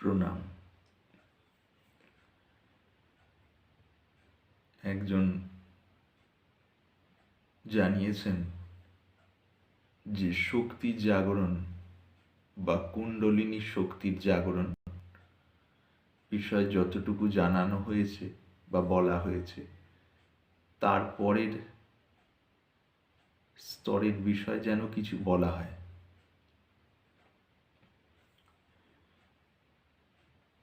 প্রণাম। একজন জানিয়েছেন যে শক্তির জাগরণ বা কুণ্ডলিনী শক্তির জাগরণ বিষয়ে যতটুকু জানানো হয়েছে বা বলা হয়েছে তারপরের স্তরের বিষয় যেন কিছু বলা হয়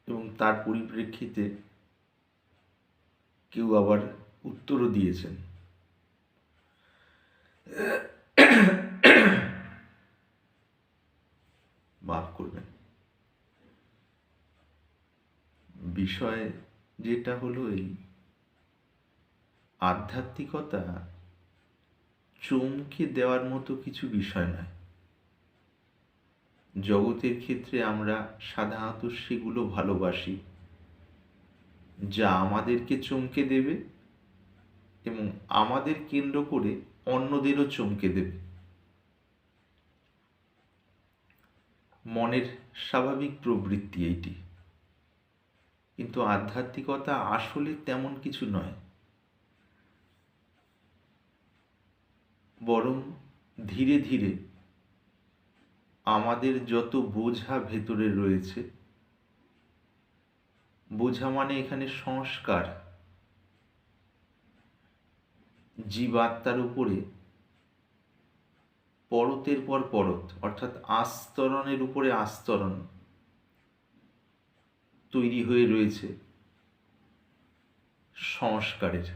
এবং তার পরিপ্রেক্ষিতে কেউ আবার উত্তরও দিয়েছেন। মাফ করবেন। বিষয় যেটা হলো এই আধ্যাত্মিকতা চমকে দেওয়ার মতো কিছু বিষয় নয়। জগতের ক্ষেত্রে আমরা সাধারণত সেগুলো ভালোবাসি, যা আমাদেরকে চমকে দেবে এবং আমাদের কেন্দ্র করে অন্যদেরও চমকে দেবে। মনের স্বাভাবিক প্রবৃত্তি এইটি। কিন্তু আধ্যাত্মিকতা আসলে তেমন কিছু নয়। বরং ধীরে ধীরে আমাদের যত বোঝা ভেতরে রয়েছে, বোঝা মানে এখানে সংস্কার। জীবাত্মার উপরে, পরতের পর পরত, অর্থাৎ আস্তরণের উপরে আস্তরণ তৈরি হয়ে রয়েছে সংস্কারের।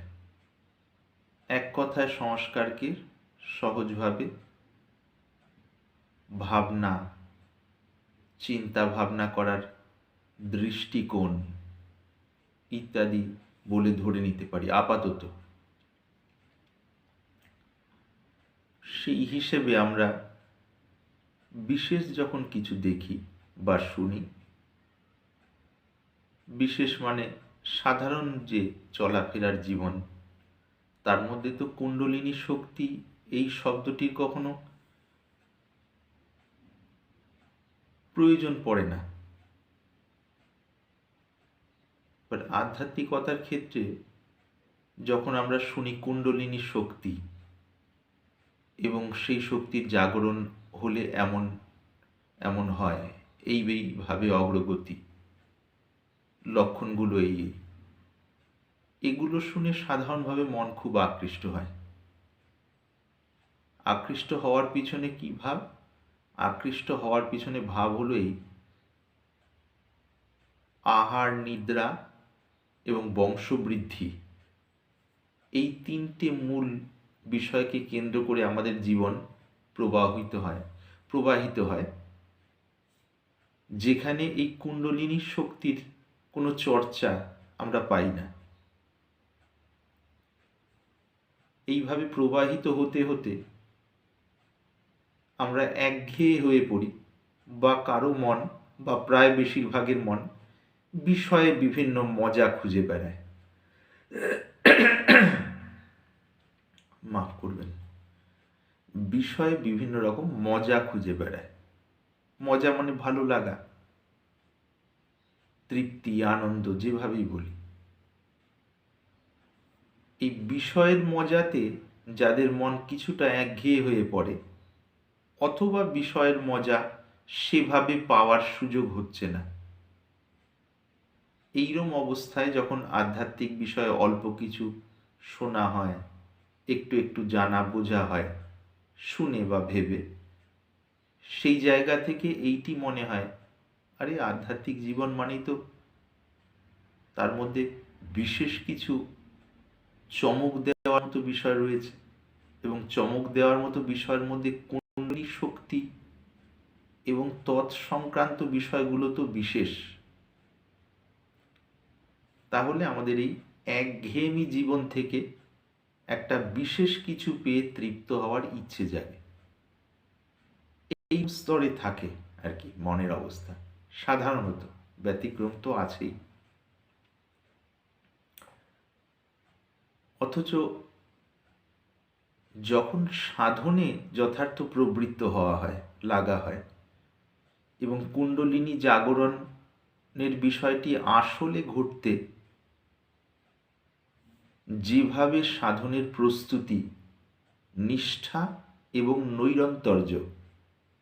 এক কথায় সংস্কারকে সহজভাবে ভাবনা চিন্তা ভাবনা করার দৃষ্টিকোণ ইত্যাদি বলে ধরে নিতে পারি, আপাতত। সেই হিসেবে আমরা বিশেষ যখন কিছু দেখি বা শুনি, বিশেষ মানে সাধারণ যে চলাফেরার জীবন, তার মধ্যে তো কুণ্ডলিনী শক্তি এই শব্দটির কখনো প্রয়োজন পড়ে না। বাট আধ্যাত্মিকতার ক্ষেত্রে যখন আমরা শুনি কুণ্ডলিনী শক্তি এবং সেই শক্তির জাগরণ হলে এমন এমন হয়, এই এইভাবে অগ্রগতি, লক্ষণগুলো এই, এগুলো শুনে সাধারণভাবে মন খুব আকৃষ্ট হয়। আকৃষ্ট হওয়ার পিছনে কি ভাব? আকৃষ্ট হওয়ার পিছনে ভাব হলো এই আহার, নিদ্রা এবং বংশবৃদ্ধি। এই তিনটে মূল বিষয়কে কেন্দ্র করে আমাদের জীবন প্রবাহিত হয় প্রবাহিত হয়। যেখানে এই কুণ্ডলিনী শক্তির কোনো চর্চা আমরা পাই না। এইভাবে প্রবাহিত হতে হতে আমরা একঘেয়ে হয়ে পড়ি, বা কারও মন, বা প্রায় বেশিরভাগের মন বিষয়ে বিভিন্ন মজা খুঁজে বেড়ায়। মাফ করবেন। বিষয়ে বিভিন্ন রকম মজা খুঁজে বেড়ায়। মজা মানে ভালো লাগা, তৃপ্তি, আনন্দ, যেভাবেই বলি। এই বিষয়ের মজাতে যাদের মন কিছুটা একঘেয়ে হয়ে পড়ে অথবা বিষয়ের মজা সেভাবে পাওয়ার সুযোগ হচ্ছে না। এইরম অবস্থায় যখন আধ্যাত্মিক বিষয়ে অল্প কিছু শোনা হয়, একটু একটু জানা বোঝা হয়, শুনে বা ভেবে, সেই জায়গা থেকে এইটি মনে হয়, আরে আধ্যাত্মিক জীবন মানেই তো তার মধ্যে বিশেষ কিছু চমক দেওয়ার মতো বিষয় রয়েছে এবং চমক দেওয়ার মতো বিষয়ের মধ্যে কুণ্ডলী শক্তি এবং তৎসংক্রান্ত বিষয়গুলো তো বিশেষ। তাহলে আমাদের এই একঘেয়েমি জীবন থেকে একটা বিশেষ কিছু পেয়ে তৃপ্ত হওয়ার ইচ্ছে জাগে। এই স্তরে থাকে আর কি মনের অবস্থা। সাধারণত ব্যতিক্রম তো আছেই। অথচ যখন সাধনে যথার্থ প্রবৃত্ত হওয়া হয়, লাগা হয় এবং কুণ্ডলিনী জাগরণ জাগরণের বিষয়টি আসলে ঘটতে, যেভাবে সাধনের প্রস্তুতি, নিষ্ঠা এবং নৈরন্তর্য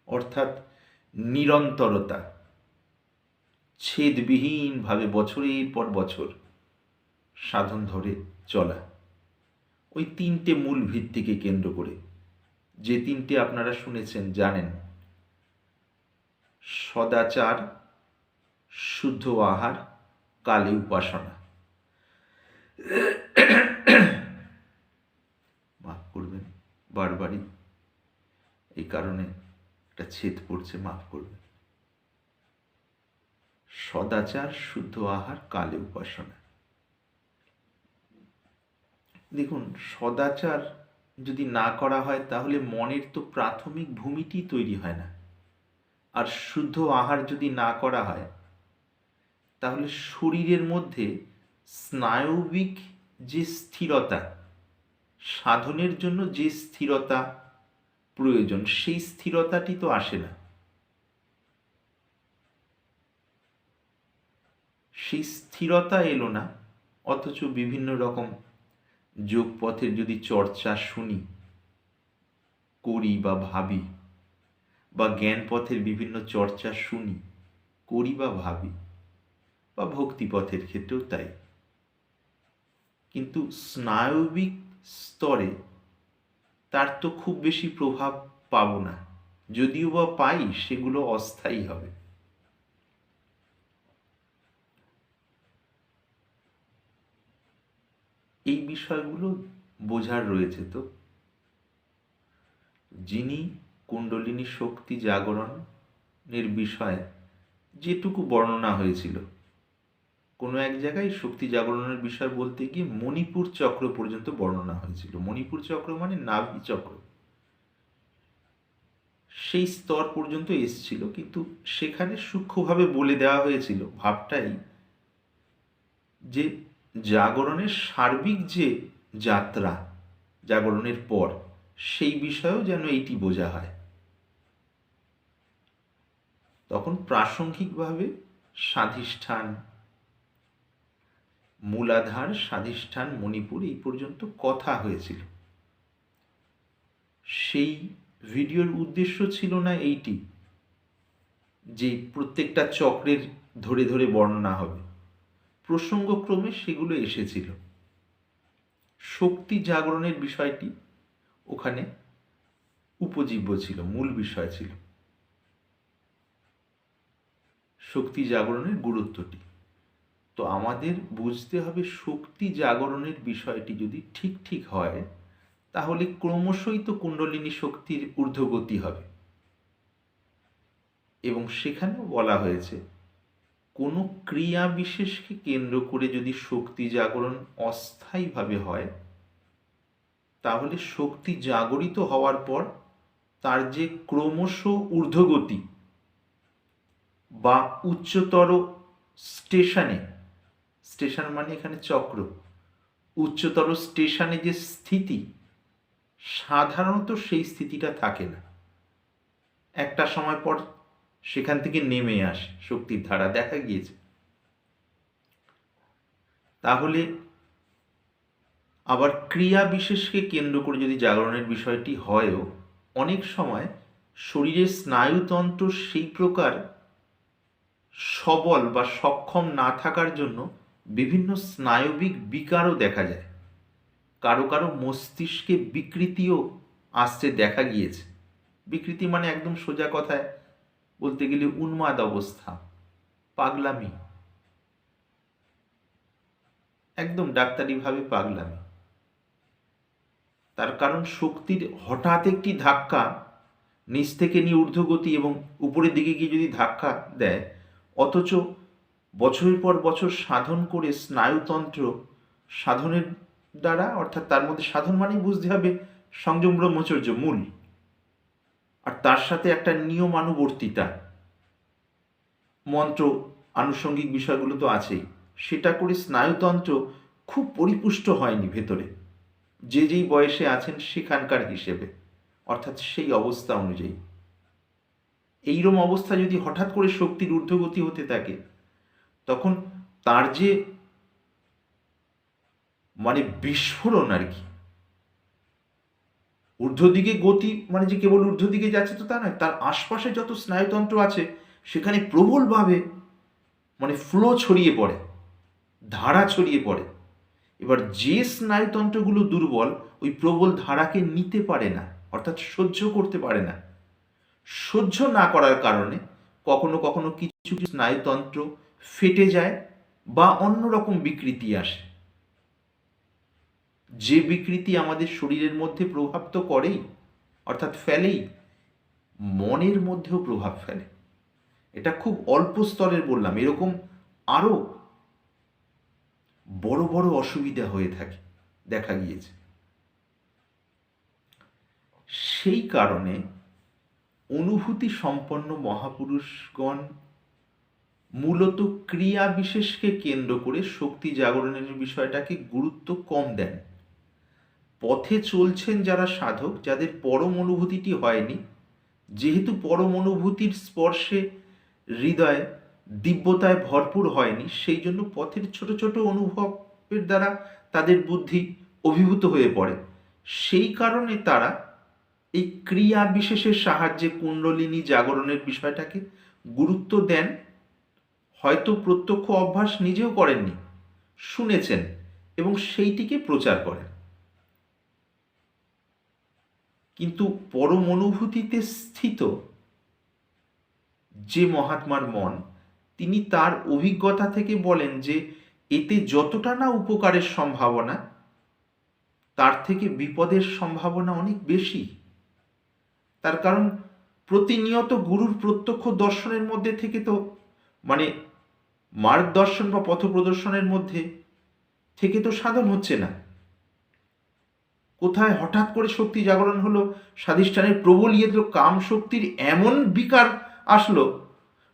অর্থাৎ নিরন্তরতা ছেদবিহীনভাবে বছরের পর বছর সাধন ধরে চলা। ওই তিনটে মূল ভিত্তিকে কেন্দ্র করে। যে তিনটে আপনারা শুনেছেন, জানেন। সদাচার, শুদ্ধ আহার, কালে উপাসনা। মাফ করবেন, বারবারই। এই কারণে একটা ছেদ পড়ছে, মাফ করবেন। সদাচার, শুদ্ধ আহার, কালে উপাসনা। দেখুন, সদাচার যদি না করা হয়, তাহলে মনের তো প্রাথমিক ভূমিটি তৈরি হয় না। আর শুদ্ধ আহার যদি না করা হয়, তাহলে শরীরের মধ্যে স্নায়বিক যে স্থিরতা, সাধনের জন্য যে স্থিরতা প্রয়োজন, সেই স্থিরতাটি তো আসে না। সেই স্থিরতা এলো না, অথচ বিভিন্ন রকম যোগপথের যদি চর্চা শুনি, করি বা ভাবি, বা জ্ঞান পথের বিভিন্ন চর্চা শুনি, করি বা ভাবি, বা ভক্তিপথের ক্ষেত্রেও তাই। কিন্তু স্নায়বিক স্তরে তার তো খুব বেশি প্রভাব পাব না, যদিও বা পাই সেগুলো অস্থায়ী হবে। এই বিষয়গুলো বোঝার রয়েছে তো। যিনি কুণ্ডলিনী শক্তি জাগরণের বিষয়ে যেটুকু বর্ণনা হয়েছিল, কোনো এক জায়গায় শক্তি জাগরণের বিষয় বলতে গিয়ে মণিপুর চক্র পর্যন্ত বর্ণনা হয়েছিল। মণিপুর চক্র মানে নাভি চক্র। সেই স্তর পর্যন্ত এসছিল, কিন্তু সেখানে সূক্ষ্মভাবে বলে দেওয়া হয়েছিল, ভাবটাই যে জাগরণের সার্বিক যে যাত্রা, জাগরণের পর, সেই বিষয়েও যেন এইটি বোঝা হয়। তখন প্রাসঙ্গিকভাবে স্বাধিষ্ঠান, মূলাধার, স্বাধিষ্ঠান, মণিপুর এই পর্যন্ত কথা হয়েছিল। সেই ভিডিওর উদ্দেশ্য ছিল না এইটি, যে প্রত্যেকটা চক্রের ধরে ধরে বর্ণনা হবে। প্রসঙ্গক্রমে সেগুলো এসেছিল। শক্তি জাগরণের বিষয়টি ওখানে উপজীব্য ছিল, মূল বিষয় ছিল। শক্তি জাগরণের গুরুত্বটি। তো আমাদের বুঝতে হবে শক্তি জাগরণের বিষয়টি যদি ঠিক ঠিক হয়, তাহলে ক্রমশই তো কুণ্ডলিনী শক্তির ঊর্ধ্বগতি হবে। এবং সেখানেও বলা হয়েছে কোনো ক্রিয়া বিশেষকে কেন্দ্র করে যদি শক্তি জাগরণ অস্থায়ীভাবে হয়, তাহলে শক্তি জাগরিত হওয়ার পর তার যে ক্রমশ ঊর্ধ্বগতি বা উচ্চতর স্টেশনে, স্টেশন মানে এখানে চক্র, উচ্চতর স্টেশনে যে স্থিতি, সাধারণত সেই স্থিতিটা থাকে না। একটা সময় পর সেখান থেকে নেমে আসে, শক্তির ধারা দেখা গিয়েছে। তাহলে আবার ক্রিয়া বিশেষকে কেন্দ্র করে যদি জাগরণের বিষয়টি হয়ও, অনেক সময় শরীরের স্নায়ুতন্ত্র সেই প্রকার সবল বা সক্ষম না থাকার জন্য বিভিন্ন স্নায়বিক বিকারও দেখা যায়। কারও কারও মস্তিষ্কে বিকৃতিও আসতে দেখা গিয়েছে। বিকৃতি মানে একদম সোজা কথায় বলতে গেলে উন্মাদ অবস্থা, পাগলামি। একদম ডাক্তারিভাবে পাগলামি। তার কারণ শক্তির হঠাৎ একটি ধাক্কা নিচ থেকে নিয়ে ঊর্ধ্বগতি এবং উপরের দিকে গিয়ে যদি ধাক্কা দেয়, অথচ বছরের পর বছর সাধন করে স্নায়ুতন্ত্র সাধনের দ্বারা, অর্থাৎ তার মধ্যে সাধন মানেই বুঝতে হবে সংযম ব্রহ্মচর্য মূল। আর তার সাথে একটা নিয়মানুবর্তিতা। মন্ত্র, আনুষঙ্গিক বিষয়গুলো তো আছেই। সেটা করে স্নায়ুতন্ত্র খুব পরিপুষ্ট হয়নি ভেতরে। যে যেই বয়সে আছেন সেখানকার হিসেবে, অর্থাৎ সেই অবস্থা অনুযায়ী। এইরম অবস্থা যদি হঠাৎ করে শক্তির ঊর্ধ্বগতি হতে থাকে, তখন তার যে মানে বিস্ফোরণ আর কি ঊর্ধ্ব দিকে গতি মানে যে কেবল ঊর্ধ্ব দিকে যাচ্ছে তো তা নয়, তার আশপাশে যত স্নায়ুতন্ত্র আছে, সেখানে প্রবলভাবে মানে ফ্লো ছড়িয়ে পড়ে, ধারা ছড়িয়ে পড়ে। এবার যে স্নায়ুতন্ত্রগুলো দুর্বল, ওই প্রবল ধারাকে নিতে পারে না, অর্থাৎ সহ্য করতে পারে না। সহ্য না করার কারণে কখনো কখনো কিছু কিছু স্নায়ুতন্ত্র ফেটে যায় বা অন্যরকম বিকৃতি আসে। যে বিকৃতি আমাদের শরীরের মধ্যে প্রভাব তো করেই, অর্থাৎ ফেলেই, মনের মধ্যেও প্রভাব ফেলে। এটা খুব অল্প স্তরের বললাম, এরকম আরও বড় বড় অসুবিধা হয়ে থাকে, দেখা গিয়েছে। সেই কারণে অনুভূতি সম্পন্ন মহাপুরুষগণ মূলত ক্রিয়া বিশেষকে কেন্দ্র করে শক্তি জাগরণের বিষয়টাকে গুরুত্ব কম দেন। পথে চলছেন যারা সাধক, যাদের পরম অনুভূতিটি হয়নি, যেহেতু পরম অনুভূতির স্পর্শে হৃদয় দিব্যতায় ভরপুর হয়নি, সেই জন্য পথের ছোট ছোট অনুভবের দ্বারা তাদের বুদ্ধি অভিভূত হয়ে পড়ে। সেই কারণে তারা এই ক্রিয়া বিশেষের সাহায্যে কুণ্ডলিনী জাগরণের বিষয়টাকে গুরুত্ব দেন। হয়তো প্রত্যক্ষ অভ্যাস নিজেও করেননি, শুনেছেন এবং সেইটিকে প্রচার করেন। কিন্তু পরম অনুভূতিতে স্থিত যে মহাত্মার মন, তিনি তার অভিজ্ঞতা থেকে বলেন যে এতে যতটা না উপকারের সম্ভাবনা, তার থেকে বিপদের সম্ভাবনা অনেক বেশি। তার কারণ প্রতিনিয়ত গুরুর প্রত্যক্ষ দর্শনের মধ্যে থেকে তো মানে মার্গ দর্শন বা পথ প্রদর্শনের মধ্যে থেকে তো সাধন হচ্ছে না। কোথায় হঠাৎ করে শক্তি জাগরণ হলো? স্বাধিষ্ঠানের প্রবল ইয়ে দিল, কাম শক্তির এমন বিকার আসলো।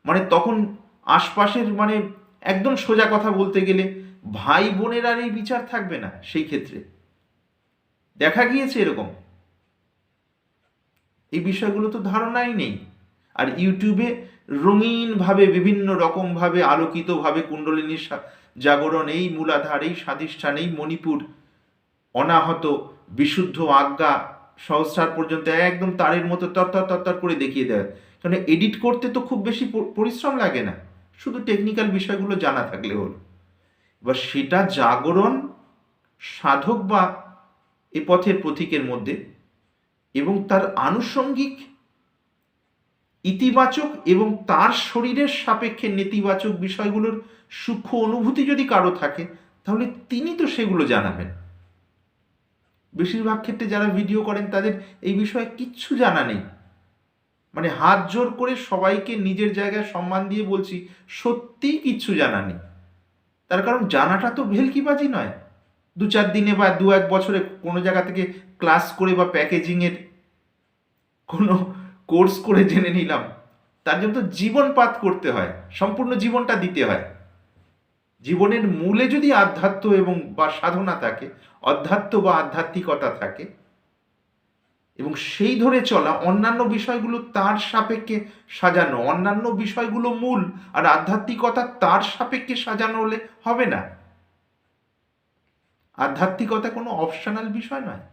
মানে তখন আশপাশের মানে একদম সোজা কথা বলতে গেলে ভাই বোনের আর এই বিচার থাকবে না সেই ক্ষেত্রে। দেখা গিয়েছে এরকম। এই বিষয়গুলো তো ধারণাই নেই। আর ইউটিউবে রঙিনভাবে, বিভিন্ন রকমভাবে, আলোকিতভাবে কুণ্ডলিনীর জাগরণ, এই মূলাধার, এই স্বাধিষ্ঠান এই মণিপুর অনাহত বিশুদ্ধ আজ্ঞা সহস্রার পর্যন্ত একদম তারের মতো তরতর তরতর করে দেখিয়ে দেয়। কারণ এডিট করতে তো খুব বেশি পরিশ্রম লাগে না। শুধু টেকনিক্যাল বিষয়গুলো জানা থাকলে হলো। এবার সেটা জাগরণ, সাধক বা এ পথের প্রতীকের মধ্যে এবং তার আনুষঙ্গিক, ইতিবাচক এবং তার শরীরের সাপেক্ষে নেতিবাচক বিষয়গুলোর সূক্ষ্ম অনুভূতি যদি কারও থাকে, তাহলে তিনি তো সেগুলো জানাবেন। বেশিরভাগ ক্ষেত্রে যারা ভিডিও করেন, তাদের এই বিষয়ে কিচ্ছু জানা নেই। মানে হাত জোর করে সবাইকে নিজের জায়গায় সম্মান দিয়ে বলছি, সত্যিই কিচ্ছু জানা নেই। তার কারণ জানাটা তো ভেলকিবাজি নয়। দু চার দিনে বা দু এক বছরে কোনো জায়গা থেকে ক্লাস করে বা প্যাকেজিংয়ের কোনো কোর্স করে জেনে নিলাম। তার জন্য তো জীবনপাত করতে হয়, সম্পূর্ণ জীবনটা দিতে হয়। জীবনের মূলে যদি আধ্যাত্ম এবং বা সাধনা থাকে, অধ্যাত্ম বা আধ্যাত্মিকতা থাকে, এবং সেই ধরে চলা অন্যান্য বিষয়গুলো তার সাপেক্ষে সাজানো, অন্যান্য বিষয়গুলো মূল আর আধ্যাত্মিকতা তার সাপেক্ষে সাজানো হলে হবে না। আধ্যাত্মিকতা কোনো অপশনাল বিষয় নয়।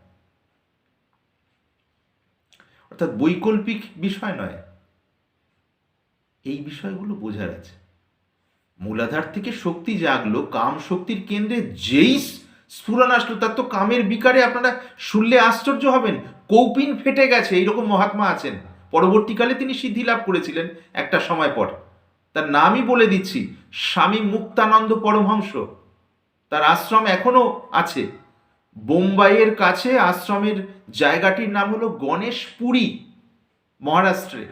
অর্থাৎ বৈকল্পিক বিষয় নয়। এই বিষয়গুলো বোঝার আছে। মূলাধার থেকে শক্তি জাগলো, কাম শক্তির কেন্দ্রে যেই স্ফুরণ আসলো, তার তো কামের বিকারে আপনারা শুনলে আশ্চর্য হবেন। কৌপিন ফেটে গেছে, এইরকম মহাত্মা আছেন। পরবর্তীকালে তিনি সিদ্ধি লাভ করেছিলেন একটা সময় পর। তার নামই বলে দিচ্ছি, স্বামী মুক্তানন্দ পরমহংস। তার আশ্রম এখনও আছে। বোম্বাইয়ের কাছে আশ্রমের জায়গাটির নাম হলো গণেশপুরী মহারাষ্ট্রে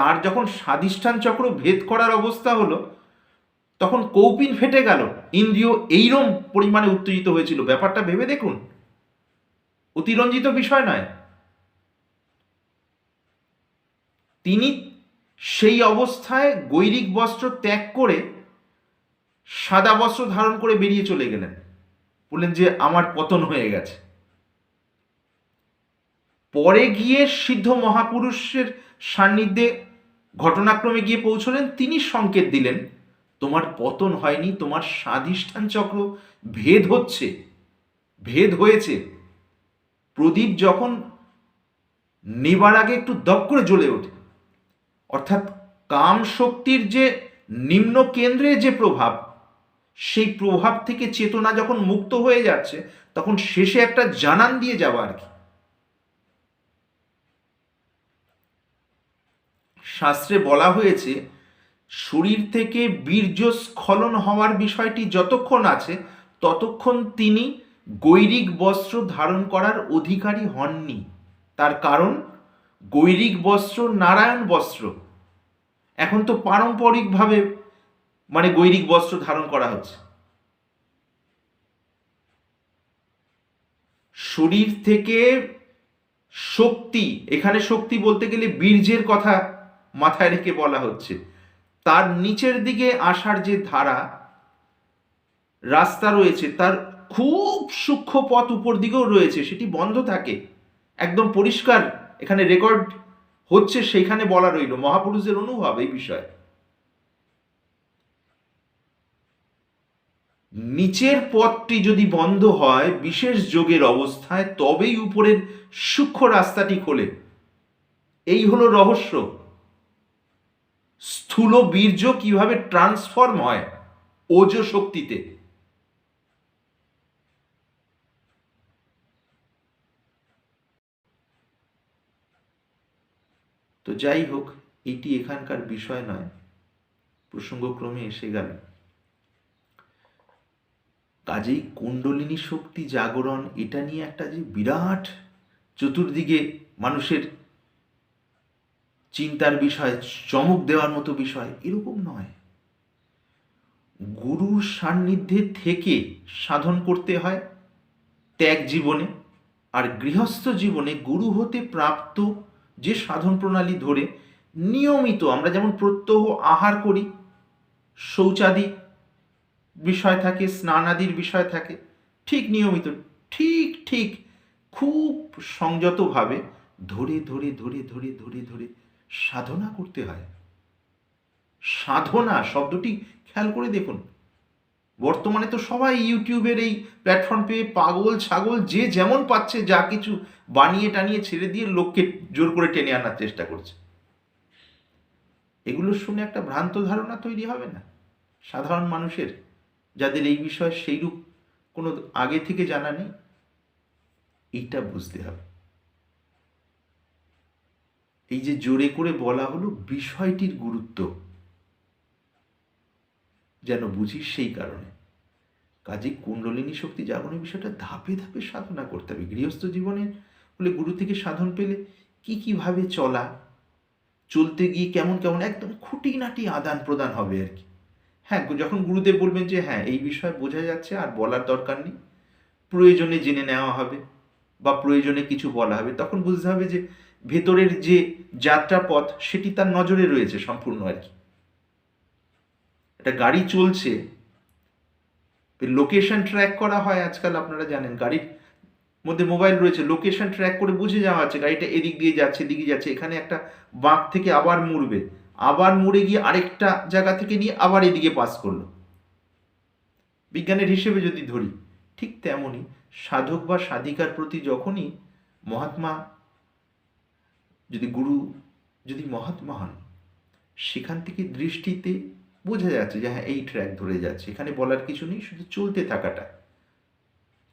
তার যখন স্বাধিষ্ঠান চক্র ভেদ করার অবস্থা হলো, তখন কৌপিন ফেটে গেল। ইন্দ্রিয় এইরম পরিমাণে উত্তেজিত হয়েছিল। ব্যাপারটা ভেবে দেখুন। অতিরঞ্জিত বিষয় নয়। তিনি সেই অবস্থায় গৈরিক বস্ত্র ত্যাগ করে সাদা বস্ত্র ধারণ করে বেরিয়ে চলে গেলেন। বললেন যে, আমার পতন হয়ে গেছে। পরে গিয়ে সিদ্ধ মহাপুরুষের সান্নিধ্যে ঘটনাক্রমে গিয়ে পৌঁছলেন, তিনি সংকেত দিলেন, তোমার পতন হয়নি, তোমার স্বাধিষ্ঠান চক্র ভেদ হচ্ছে, ভেদ হয়েছে। প্রদীপ যখন নেবার আগে একটু দপ করে জ্বলে ওঠে, অর্থাৎ কাম শক্তির যে নিম্ন কেন্দ্রে যে প্রভাব, সেই প্রভাব থেকে চেতনা যখন মুক্ত হয়ে যাচ্ছে, তখন শেষে একটা জানান দিয়ে যাওয়া আর কি। শাস্ত্রে বলা হয়েছে, শরীর থেকে বীর্য স্খলন হওয়ার বিষয়টি যতক্ষণ আছে, ততক্ষণ তিনি গৈরিক বস্ত্র ধারণ করার অধিকারী হননি। তার কারণ, গৈরিক বস্ত্র নারায়ণ বস্ত্র। এখন তো পারম্পরিকভাবে মানে গৈরিক বস্ত্র ধারণ করা হচ্ছে। শরীর থেকে শক্তি, এখানে শক্তি বলতে গেলে বীর্যের কথা মাথায় রেখে বলা হচ্ছে, তার নিচের দিকে আসার যে ধারা, রাস্তা রয়েছে, তার খুব সূক্ষ্ম পথ উপর দিকেও রয়েছে, সেটি বন্ধ থাকে, একদম পরিষ্কার এখানে রেকর্ড হচ্ছে, সেইখানে বলা রইল মহাপুরুষের অনুভব এই বিষয়ে। নিচের পথটি যদি বন্ধ হয়, বিশেষ যোগের অবস্থায়, তবেই উপরের সূক্ষ্ম রাস্তাটি খোলে। এই হলো রহস্য। স্থূল বীর্য কীভাবে ট্রান্সফর্ম হয়? ওজ শক্তিতে। তো যাই হোক, এটি এখানকার বিষয় নয়। প্রসঙ্গক্রমে এসে গেল। কাজেই কুণ্ডলিনী শক্তি জাগরণ, এটা নিয়ে একটা যে বিরাট চতুর্দিকে মানুষের চিন্তার বিষয়, চমক দেওয়ার মতো বিষয়, এরকম নয়। গুরুর সান্নিধ্যে থেকে সাধন করতে হয় ত্যাগ জীবনে, আর গৃহস্থ জীবনে গুরু হতে প্রাপ্ত যে সাধন প্রণালী ধরে নিয়মিত আমরা যেমন প্রত্যহ আহার করি, শৌচাদি বিষয় থাকে, স্নানাদির বিষয় থাকে, ঠিক নিয়মিত, ঠিক ঠিক, খুব সংযতভাবে ধরে ধরে ধরে ধরে ধরে ধরে সাধনা করতে হয়। সাধনা শব্দটি খেয়াল করে দেখুন। বর্তমানে তো সবাই ইউটিউবের এই প্ল্যাটফর্ম পেয়ে পাগল, ছাগল, যে যেমন পাচ্ছে, যা কিছু বানিয়ে টানিয়ে ছেড়ে দিয়ে লোককে জোর করে টেনে আনার চেষ্টা করছে। এগুলো শুনে একটা ভ্রান্ত ধারণা তৈরি হবে না? সাধারণ মানুষের, যাদের এই বিষয়ে সেইরূপ কোনো আগে থেকে জানা নেই, এইটা বুঝতে হবে। এই যে জোরে করে বলা হলো, বিষয়টির গুরুত্ব। যেন বুঝিস সেই কারণে। কাজে কুণ্ডলিনী শক্তি জাগরণের বিষয়টা ধাপে ধাপে সাধনা করতে হবে। গৃহস্থ জীবনে বলে গুরু থেকে সাধন পেলে কি কীভাবে চলা? চলতে গিয়ে কেমন কেমন একদম খুঁটিনাটি আদান প্রদান হবে আর কি। হ্যাঁ যখন গুরুদেব বলবেন যে হ্যাঁ এই বিষয় বোঝা যাচ্ছে, আর বলার দরকার নেই। প্রয়োজনে জেনে নেওয়া হবে বা প্রয়োজনে কিছু বলা হবে। তখন বুঝতে হবে যে ভেতরের যে যাত্রা পথ সেটি তার নজরে রয়েছে সম্পূর্ণ আর কি। একটা গাড়ি চলছে লোকেশন ট্র্যাক করা হয় আজকাল আপনারা জানেন, গাড়ির মধ্যে মোবাইল রয়েছে লোকেশন ট্র্যাক করে বুঝে যাওয়া আছে, গাড়িটা এদিক দিয়ে যাচ্ছে, এদিকে যাচ্ছে, এখানে একটা বাঁক থেকে আবার মুড়বে, আবার মুড়ে গিয়ে আরেকটা জায়গা থেকে নিয়ে আবার এদিকে পাস করল। বিজ্ঞানের হিসেবে যদি ধরি, ঠিক তেমনই সাধক বা সাধিকার প্রতি যখনই মহাত্মা যদি গুরু, যদি মহাত্মা হন, সেখান থেকে দৃষ্টিতে বোঝা যাচ্ছে যে হ্যাঁ এই ট্র্যাক ধরে যাচ্ছে। এখানে বলার কিছু নেই, শুধু চলতে থাকাটা।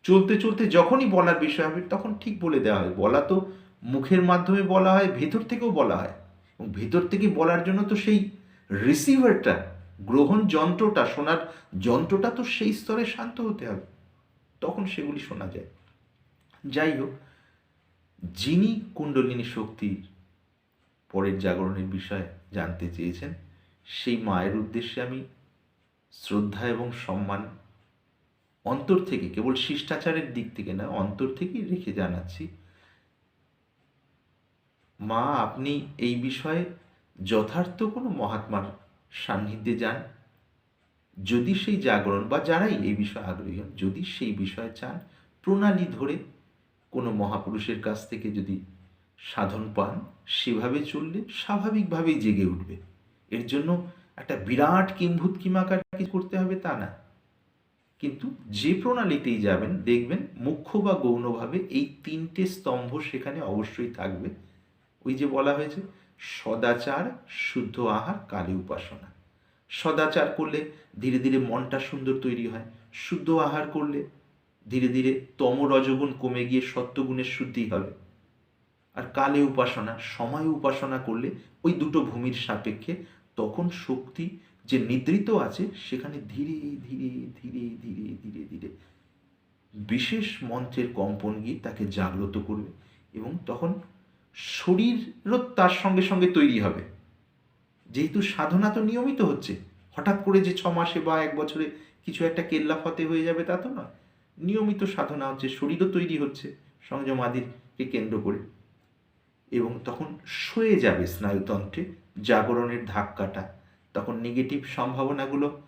চলতে চলতে যখনই বলার বিষয় হবে, তখন ঠিক বলে দেওয়া হয়। বলা তো মুখের মাধ্যমে বলা হয়, ভেতর থেকেও বলা হয়। এবং ভেতর থেকে বলার জন্য তো সেই রিসিভারটা গ্রহণ যন্ত্রটা, শোনার যন্ত্রটা তো সেই স্তরে শান্ত হতে হবে। তখন সেগুলি শোনা যায়। যাই হোক যিনি কুণ্ডলিনী শক্তির পরের জাগরণের বিষয়ে জানতে চেয়েছেন, সেই মায়ের উদ্দেশ্যে আমি শ্রদ্ধা এবং সম্মান অন্তর থেকে, কেবল শিষ্টাচারের দিক থেকে না, অন্তর থেকেই রেখে জানাচ্ছি, মা, আপনি এই বিষয়ে যথার্থ কোনো মহাত্মার সান্নিধ্যে যান। যদি সেই জাগরণ, বা যারাই এই বিষয়ে আগ্রহী হন, যদি সেই বিষয়ে চান, প্রণালী ধরে কোনো মহাপুরুষের কাছ থেকে যদি সাধন পান, সেভাবে চললে স্বাভাবিকভাবেই জেগে উঠবে। এর জন্য একটা বিরাট কিম্ভূত কিমাকার কিছু করতে হবে তা না। কিন্তু যে প্রণালীতেই যাবেন, দেখবেন মুখ্য বা গৌণভাবে এই তিনটে স্তম্ভ সেখানে অবশ্যই থাকবে। ওই যে বলা হয়েছে, সদাচার, শুদ্ধ আহার, কালী উপাসনা। সদাচার করলে ধীরে ধীরে মনটা সুন্দর তৈরি হয়। শুদ্ধ আহার করলে ধীরে ধীরে তম রজগুণ কমে গিয়ে সত্যগুণের শুদ্ধি হবে। আর কালে উপাসনা, সময় উপাসনা করলে ওই দুটো ভূমির সাপেক্ষে তখন শক্তি যে নিদ্রিত আছে, সেখানে ধীরে ধীরে ধীরে ধীরে ধীরে ধীরে বিশেষ মন্ত্রের কম্পন গিয়ে তাকে জাগ্রত করবে এবং তখন শরীরও তার সঙ্গে সঙ্গে তৈরি হবে। যেহেতু সাধনা তো নিয়মিত হচ্ছে, হঠাৎ করে যে ছ মাসে বা এক বছরে কিছু একটা কেল্লা ফতে হয়ে যাবে তা তো নয়। নিয়মিত সাধনা হচ্ছে, শরীরও তৈরি হচ্ছে সংযম আদিরকে কেন্দ্র করে। এবং তখন সয়ে যাবে স্নায়ুতন্ত্রে, জাগরণের ধাক্কাটা। তখন নেগেটিভ সম্ভাবনাগুলো,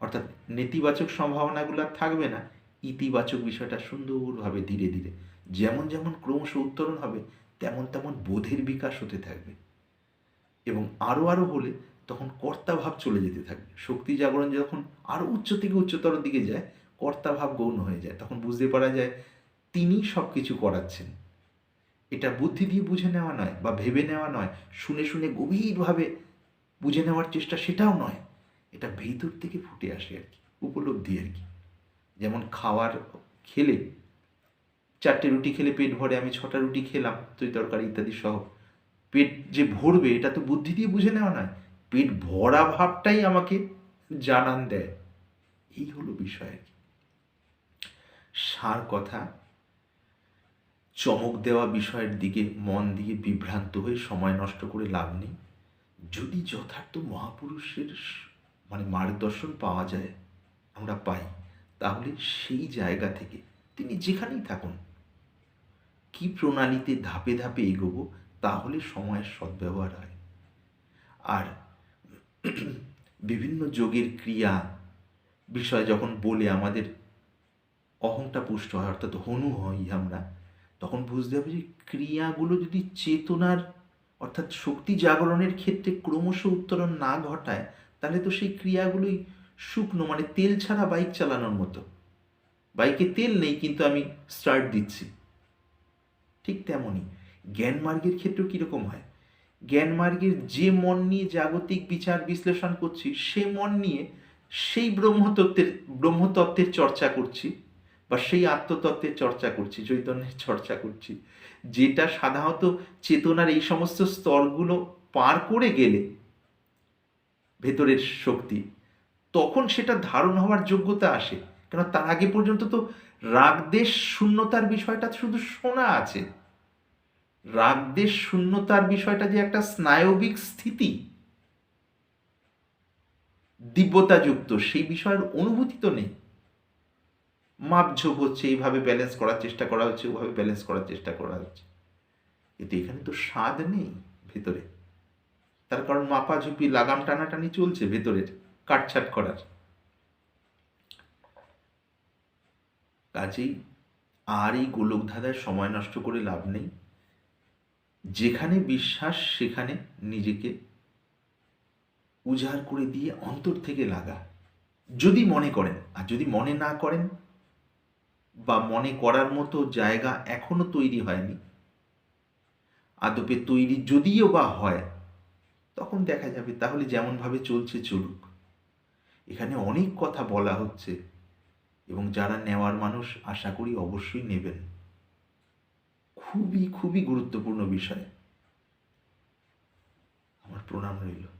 অর্থাৎ নেতিবাচক সম্ভাবনাগুলো থাকবে না। ইতিবাচক বিষয়টা সুন্দরভাবে ধীরে ধীরে, যেমন যেমন ক্রমশ উত্তরণ হবে, তেমন তেমন বোধের বিকাশ হতে থাকবে। এবং আরও আরও হলে তখন কর্তাভাব চলে যেতে থাকবে। শক্তি জাগরণ যখন আরও উচ্চ থেকে উচ্চতর দিকে যায় কর্তাভাব গৌণ হয়ে যায়। তখন বুঝতে পারা যায় তিনি সব কিছু করাচ্ছেন। এটা বুদ্ধি দিয়ে বুঝে নেওয়া নয় বা ভেবে নেওয়া নয়, শুনে শুনে গভীরভাবে বুঝে নেওয়ার চেষ্টা সেটাও নয়। এটা ভেতর থেকে ফুটে আসে আর কি, উপলব্ধি আর কি। যেমন খাওয়ার খেলে চারটে রুটি খেলে পেট ভরে, আমি ছটা রুটি খেলাম তুই তরকারি ইত্যাদি সহ। পেট যে ভরবে, এটা তো বুদ্ধি দিয়ে বুঝে নেওয়া নয়। পেট ভরা ভাবটাই আমাকে জানান দেয়। এই হলো বিষয় আর কি। সার কথা, চমক দেওয়া বিষয়ের দিকে মন দিয়ে বিভ্রান্ত হয়ে সময় নষ্ট করে লাভ নেই। যদি যথার্থ মহাপুরুষের মানে মার্গদর্শন পাওয়া যায়, আমরা পাই, তাহলে সেই জায়গা থেকে তিনি যেখানেই থাকুন। কি প্রণালীতে ধাপে ধাপে এগোবো, তাহলে সময়ের সদ্ব্যবহার হয়। আর বিভিন্ন যোগের ক্রিয়া বিষয় যখন বলে আমাদের অহংটা পুষ্ট হয়, অর্থাৎ হনু হই আমরা। তখন বুঝতে হবে যে ক্রিয়াগুলো যদি চেতনার, অর্থাৎ শক্তি জাগরণের ক্ষেত্রে ক্রমশ উত্তরণ না ঘটায়, তাহলে তো সেই ক্রিয়াগুলোই শুকনো মানে তেল ছাড়া বাইক চালানোর মতো। বাইকে তেল নেই, কিন্তু আমি স্টার্ট দিচ্ছি। ঠিক তেমনই। জ্ঞান মার্গের ক্ষেত্রেও কীরকম হয়? জ্ঞান মার্গের যে মন নিয়ে জাগতিক বিচার বিশ্লেষণ করছি, সে মন নিয়ে সেই ব্রহ্মতত্ত্বের ব্রহ্মতত্ত্বের চর্চা করছি। বা সেই আত্মতত্ত্বের চর্চা করছি, চৈতন্যের চর্চা করছি, যেটা সাধারণত চেতনার এই সমস্ত স্তরগুলো পার করে গেলে ভেতরের শক্তি, তখন সেটা ধারণ হওয়ার যোগ্যতা আসে। কেন তার আগে পর্যন্ত তো রাগদেশ শূন্যতার বিষয়টা শুধু শোনা আছে। রাগদেশ শূন্যতার বিষয়টা যে একটা স্নায়বিক স্থিতি, দিব্যতাযুক্ত, সেই বিষয়ের অনুভূতি তো নেই। মাপঝোপ হচ্ছে, এইভাবে ব্যালেন্স করার চেষ্টা করা হচ্ছে, ওভাবে ব্যালেন্স করার চেষ্টা করা হচ্ছে। কিন্তু এখানে তো স্বাদ নেই ভেতরে। তার কারণ মাপাঝুপি, লাগাম টানাটানি চলছে ভেতরের, কাটছাট করার। কাজেই আর এই গোলক ধাঁধায় সময় নষ্ট করে লাভ নেই। যেখানে বিশ্বাস, সেখানে নিজেকে উজাড় করে দিয়ে অন্তর থেকে লাগা। যদি মনে করেন, আর যদি মনে না করেন বা মনে করার মতো জায়গা এখনও তৈরি হয়নি। আদপে তৈরি যদিও বা হয়, তখন দেখা যাবে তাহলে যেমনভাবে চলছে চলুক। এখানে অনেক কথা বলা হচ্ছে এবং যারা নেওয়ার মানুষ আশা করি অবশ্যই নেবেন। খুবই খুবই গুরুত্বপূর্ণ বিষয়। আমার প্রণাম রইল।